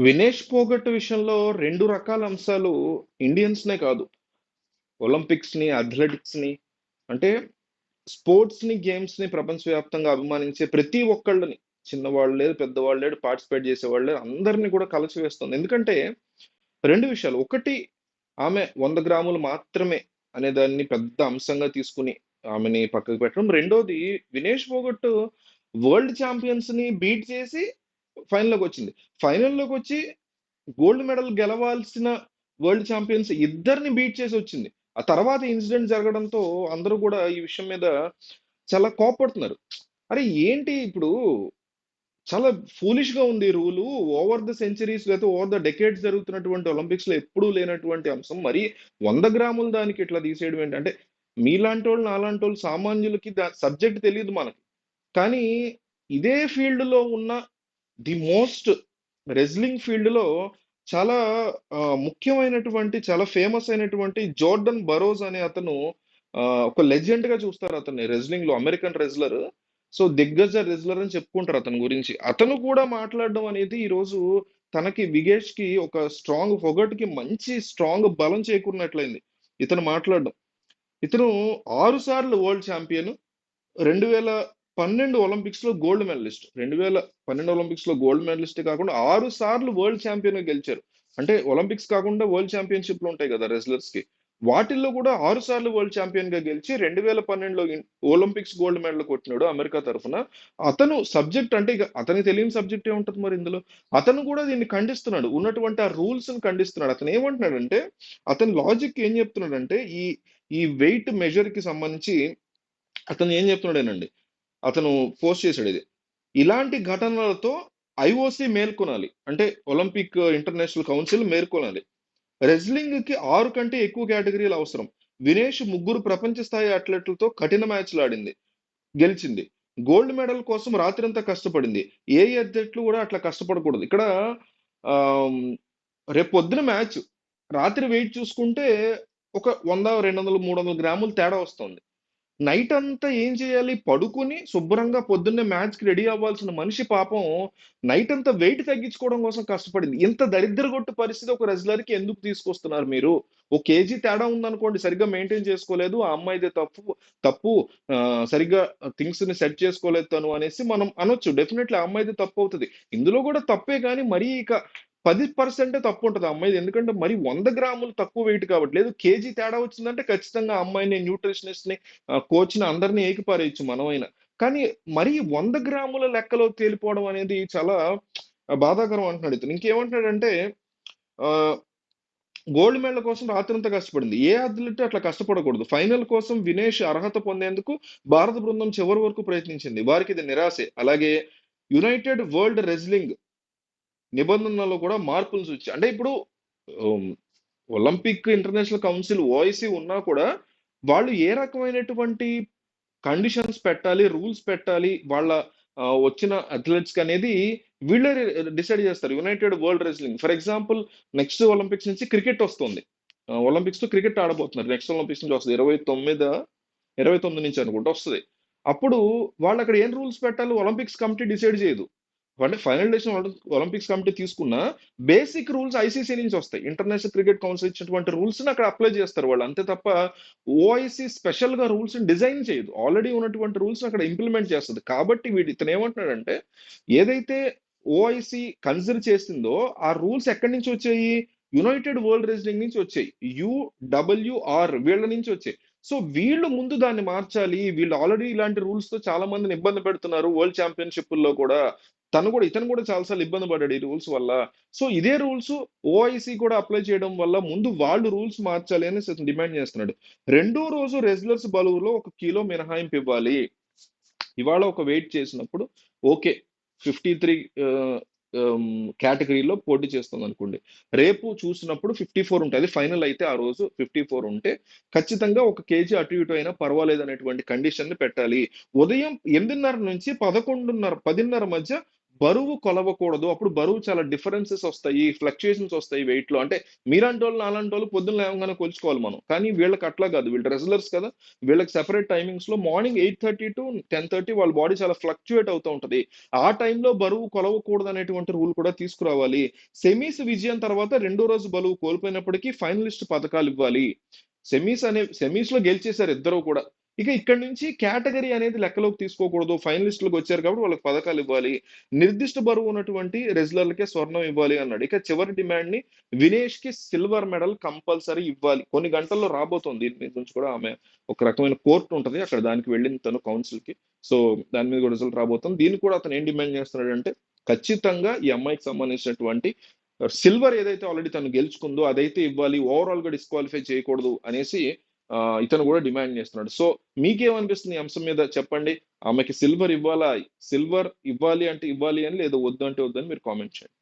వినేష్ పోగట్ విషయంలో రెండు రకాల అంశాలు ఇండియన్స్‌నే కాదు. ఒలింపిక్స్‌ని, అథ్లెటిక్స్‌ని అంటే స్పోర్ట్స్‌ని, గేమ్స్‌ని ప్రపంచవ్యాప్తంగా అభిమానించే ప్రతి ఒక్కళ్ళని చిన్నవాళ్ళు లేదు, పెద్దవాళ్ళు లేదు పార్టిసిపేట్ చేసేవాళ్ళు లేదు అందరిని కూడా కలచివేస్తుంది. ఎందుకంటే రెండు విషయాలు. ఒకటి ఆమె వంద గ్రాములు మాత్రమే అనే దాన్ని పెద్ద అంశంగా తీసుకుని ఆమెని పక్కకు పెట్టడం. రెండోది వినేష్ పోగొట్టు వరల్డ్ ఛాంపియన్స్‌ని బీట్ చేసి ఫైనల్లోకి వచ్చింది ఫైనల్లోకి వచ్చి గోల్డ్ మెడల్ గెలవాల్సిన వరల్డ్ ఛాంపియన్స్ ఇద్దరిని బీట్ చేసి వచ్చింది ఆ తర్వాత ఇన్సిడెంట్ జరగడంతో అందరూ కూడా ఈ విషయం మీద చాలా కోపడుతున్నారు అరే! ఏంటి ఇప్పుడు చాలా ఫూలిష్‌గా ఉంది ఈ రూలు. ఓవర్ ద సెంచరీస్ లేకపోతే ఓవర్ ద డెకేడ్స్ జరుగుతున్నటువంటి ఒలింపిక్స్‌లో ఎప్పుడూ లేనటువంటి అంశం. మరి వంద గ్రాముల దానికి ఇట్లా తీసేయడం ఏంటంటే మీలాంటి వాళ్ళు మీలాంటోళ్ళు, నాలాంటోళ్ళు సామాన్యులకి దా సబ్జెక్ట్ తెలియదు మనకి. కానీ ఇదే ఫీల్డ్‌లో ఉన్న ది మోస్ట్ రెజ్లింగ్ ఫీల్డ్‌లో చాలా ముఖ్యమైనటువంటి చాలా ఫేమస్ అయినటువంటి జోర్డన్ బరోజ్ అనే అతను ఆహ్, ఒక లెజెండ్‌గా చూస్తారు అతన్ని రెజ్లింగ్‌లో అమెరికన్ రెజ్లర్. సో, దిగ్గజ రెజ్లర్ అని చెప్పుకుంటారు అతని గురించి. అతను కూడా మాట్లాడడం అనేది ఈరోజు తనకి విగేష్‌కి ఒక స్ట్రాంగ్ ఫొగట్‌కి మంచి స్ట్రాంగ్ బలం చేకూరినట్లయింది. ఇతను మాట్లాడడం. ఇతను ఆరు సార్లు వరల్డ్ ఛాంపియన్. పన్నెండు ఒలింపిక్స్లో గోల్డ్ మెడలిస్ట్. రెండు వేల పన్నెండు ఒలింపిక్స్లో గోల్డ్ మెడలిస్ట్ కాకుండా ఆరు సార్లు వరల్డ్ ఛాంపియన్‌గా గెలిచారు. అంటే ఒలింపిక్స్ కాకుండా వరల్డ్ ఛాంపియన్‌షిప్‌లు ఉంటాయి కదా! రెజ్లర్స్‌కి. వాటిల్లో కూడా ఆరు సార్లు వరల్డ్ ఛాంపియన్‌గా గెలిచి రెండు వేల పన్నెండులో ఒలింపిక్స్ గోల్డ్ మెడల్ కొట్టినాడు అమెరికా తరఫున. అతను సబ్జెక్ట్ అంటే ఇక అతనికి తెలియని సబ్జెక్ట్ ఏముంటుంది మరి ఇందులో? అతను కూడా దీన్ని ఖండిస్తున్నాడు. ఉన్నటువంటి ఆ రూల్స్ని ఖండిస్తున్నాడు. అతను ఏమంటున్నాడంటే అతని లాజిక్ ఏం చెప్తున్నాడంటే ఈ ఈ వెయిట్ మెజర్కి సంబంధించి అతను ఏం చెప్తున్నాడేనండి. అతను పోస్ట్ చేశాడు ఇది. ఇలాంటి ఘటనలతో ఐఓసీ మేల్కొనాలి. అంటే ఒలింపిక్ ఇంటర్నేషనల్ కౌన్సిల్ మేల్కొనాలి. రెజ్లింగ్‌కి ఆరు కంటే ఎక్కువ కేటగిరీలు అవసరం. వినేష్ ముగ్గురు ప్రపంచ స్థాయి అథ్లెట్‌లతో కఠిన మ్యాచ్‌లు ఆడింది. గెలిచింది. గోల్డ్ మెడల్ కోసం రాత్రంతా కష్టపడింది. ఏ అథ్లెట్లు కూడా అట్లా కష్టపడకూడదు. ఇక్కడ రేపు పొద్దున మ్యాచ్. రాత్రి వెయిట్ చూసుకుంటే ఒక 100, 200, 300 గ్రాములు తేడా వస్తుంది. నైట్ అంతా ఏం చేయాలి? పడుకొని శుభ్రంగా పొద్దున్నే మ్యాచ్‌కి రెడీ అవ్వాల్సిన మనిషి పాపం నైట్ అంతా వెయిట్ తగ్గించుకోవడం కోసం కష్టపడింది. ఇంత దరిద్రగొట్టు పరిస్థితి ఒక రెజ్లర్‌కి ఎందుకు తీసుకొస్తున్నారు మీరు? ఒక కేజీ తేడా ఉందనుకోండి సరిగ్గా మెయింటైన్ చేసుకోలేదు. ఆ అమ్మాయిదే తప్పు తప్పు సరిగ్గా సరిగ్గా థింగ్స్‌ని సెట్ చేసుకోలేదు తను అనేసి మనం అనొచ్చు. డెఫినెట్లీ ఆ అమ్మాయిది అవుతుంది ఇందులో కూడా తప్పే కానీ మరీ ఇక పది పర్సెంట్ తప్పు ఉంటుంది అమ్మాయిది. ఎందుకంటే మరి వంద గ్రాములు తక్కువ వెయిట్ కాబట్టి. లేదు కేజీ తేడా వచ్చిందంటే ఖచ్చితంగా అమ్మాయిని, న్యూట్రిషనిస్ట్‌ని, కోచ్‌ని అందరిని ఏకిపారేయచ్చు మనమైనా. కానీ మరి వంద గ్రాముల లెక్కలో తేలిపోవడం అనేది చాలా బాధాకరం అంటున్నాడు ఇతను. ఇంకేమంటున్నాడంటే గోల్డ్ మెడల్ కోసం రాత్రంతా కష్టపడింది. ఏ అథ్లెట్ అట్లా కష్టపడకూడదు. ఫైనల్ కోసం వినేష్ అర్హత పొందేందుకు భారత బృందం చివరి వరకు ప్రయత్నించింది. వారికి ఇది నిరాశే. అలాగే యునైటెడ్ వరల్డ్ రెజ్లింగ్ నిబంధనల్లో కూడా మార్పులు చూచి అంటే ఇప్పుడు ఒలింపిక్ ఇంటర్నేషనల్ కౌన్సిల్ ఓఐసీ ఉన్నా కూడా వాళ్ళు ఏ రకమైనటువంటి కండిషన్స్ పెట్టాలి, రూల్స్ పెట్టాలి వాళ్ళ వచ్చిన అథ్లెట్స్‌కి అనేది వీళ్ళే డిసైడ్ చేస్తారు. United World Wrestling. For example next Olympics నుంచి క్రికెట్ వస్తుంది. ఆహ్, క్రికెట్ ఆడబోతున్నారు. నెక్స్ట్ ఒలింపిక్స్ నుంచి వస్తుంది ఇరవై తొమ్మిది ఇరవై తొమ్మిది నుంచి అనుకుంటా వస్తుంది అప్పుడు వాళ్ళు అక్కడ ఏం రూల్స్ పెట్టాలో ఒలింపిక్స్ కమిటీ డిసైడ్ చేయదు. అంటే ఫైనల్ డెసిషన్ ఒలింపిక్స్ కమిటీ తీసుకున్న బేసిక్ రూల్స్ ఐసీసీ నుంచి వస్తాయి. ఇంటర్నేషనల్ క్రికెట్ కౌన్సిల్ ఇచ్చినటువంటి రూల్స్ అక్కడ అప్లై చేస్తారు వాళ్ళు. అంతే తప్ప ఓఐసీ స్పెషల్‌గా రూల్స్ డిజైన్ చేయదు. ఆల్రెడీ ఉన్నటువంటి రూల్స్ అక్కడ ఇంప్లిమెంట్ చేస్తుంది కాబట్టి వీడు ఇతను ఏమంటున్నాడంటే ఏదైతే ఓఐసీ కన్సిడర్ చేసిందో ఆ రూల్స్ ఎక్కడి నుంచి వచ్చాయి? యునైటెడ్ వరల్డ్ రెజ్లింగ్ నుంచి వచ్చాయి. యుడబ్ల్యూఆర్ వీళ్ళ నుంచి వచ్చాయి. సో వీళ్ళు ముందు దాన్ని మార్చాలి. వీళ్ళు ఆల్రెడీ ఇలాంటి రూల్స్తో చాలా మందిని ఇబ్బంది పెడుతున్నారు. వరల్డ్ ఛాంపియన్‌షిప్పుల్లో కూడా. తను కూడా ఇతను కూడా చాలాసార్లు ఇబ్బంది పడ్డాడు ఈ రూల్స్ వల్ల. సో ఇదే రూల్స్ ఓఐసీ కూడా అప్లై చేయడం వల్ల ముందు వాళ్ళు రూల్స్ మార్చాలి అని డిమాండ్ చేస్తున్నాడు. రెండో రోజు రెజ్లర్స్ బలువులో ఒక కిలో మినహాయింపు ఇవ్వాలి. ఇవాళ ఒక వెయిట్ చేసినప్పుడు ఓకే. ఫిఫ్టీ త్రీ కేటగిరీలో పోటీ చేస్తుంది అనుకోండి రేపు చూసినప్పుడు 54 ఉంటాయి. అది ఫైనల్ అయితే ఆ రోజు 54 ఉంటే ఖచ్చితంగా ఒక కేజీ అటు ఇటు అయినా పర్వాలేదనేటువంటి కండిషన్‌ని పెట్టాలి. ఉదయం 8:30 నుంచి 11:30 10:30 మధ్య బరువు కొలవకూడదు. అప్పుడు బరువు చాలా డిఫరెన్సెస్ వస్తాయి ఫ్లక్చుయేషన్స్ వస్తాయి వెయిట్లో. అంటే మీలాంటి వాళ్ళు నాలాంటి వాళ్ళు పొద్దున్న లేవగానే కొలుచుకోవాలి మనం. కానీ వీళ్ళకి అట్లా కాదు. వీళ్ళు రెగ్యులర్స్ కదా. వీళ్ళకి సెపరేట్ టైమింగ్స్లో morning eight thirty to ten thirty వాళ్ళ బాడీ చాలా ఫ్లక్చుయేట్ అవుతూ ఉంటుంది. ఆ టైంలో బరువు కొలవకూడదు అనేటువంటి రూల్ కూడా తీసుకురావాలి. సెమీస్ విజయం తర్వాత రెండో రోజు బరువు కోల్పోయినప్పటికీ ఫైనలిస్ట్ పథకాలు ఇవ్వాలి. సెమీస్ అనే సెమీస్లో గెలిచేశారు ఇద్దరు కూడా. ఇక ఇక్కడ నుంచి కేటగిరీ అనేది లెక్కలోకి తీసుకోకూడదు. ఫైనలిస్టులకు వచ్చారు కాబట్టి వాళ్ళకి పథకాలు ఇవ్వాలి. నిర్దిష్ట బరువు ఉన్నటువంటి రెజ్లర్లకే స్వర్ణం ఇవ్వాలి అన్నాడు. ఇక చివరి డిమాండ్ని వినేష్కి సిల్వర్ మెడల్ కంపల్సరీ ఇవ్వాలి. కొన్ని గంటల్లో రాబోతోంది. దీని మీద నుంచి కూడా ఆమె ఒక రకమైన కోర్టు ఉంటుంది. అక్కడ దానికి వెళ్ళింది తను కౌన్సిల్కి సో దాని మీద కూడా రిజల్ట్ రాబోతుంది. దీన్ని కూడా అతను ఏం డిమాండ్ చేస్తున్నాడు అంటే ఖచ్చితంగా ఈ అమ్మాయికి సంబంధించినటువంటి సిల్వర్ ఏదైతే ఆల్రెడీ తను గెలుచుకుందో అదైతే ఇవ్వాలి. ఓవరాల్గా డిస్క్వాలిఫై చేయకూడదు అనేసి ఇతను కూడా డిమాండ్ చేస్తున్నాడు. సో మీకేమనిపిస్తుంది ఈ అంశం మీద చెప్పండి? ఆమెకి సిల్వర్ ఇవ్వాలా? సిల్వర్ ఇవ్వాలి అంటే ఇవ్వాలి అని లేదా వద్దు అంటే వద్దని మీరు కామెంట్ చేయండి.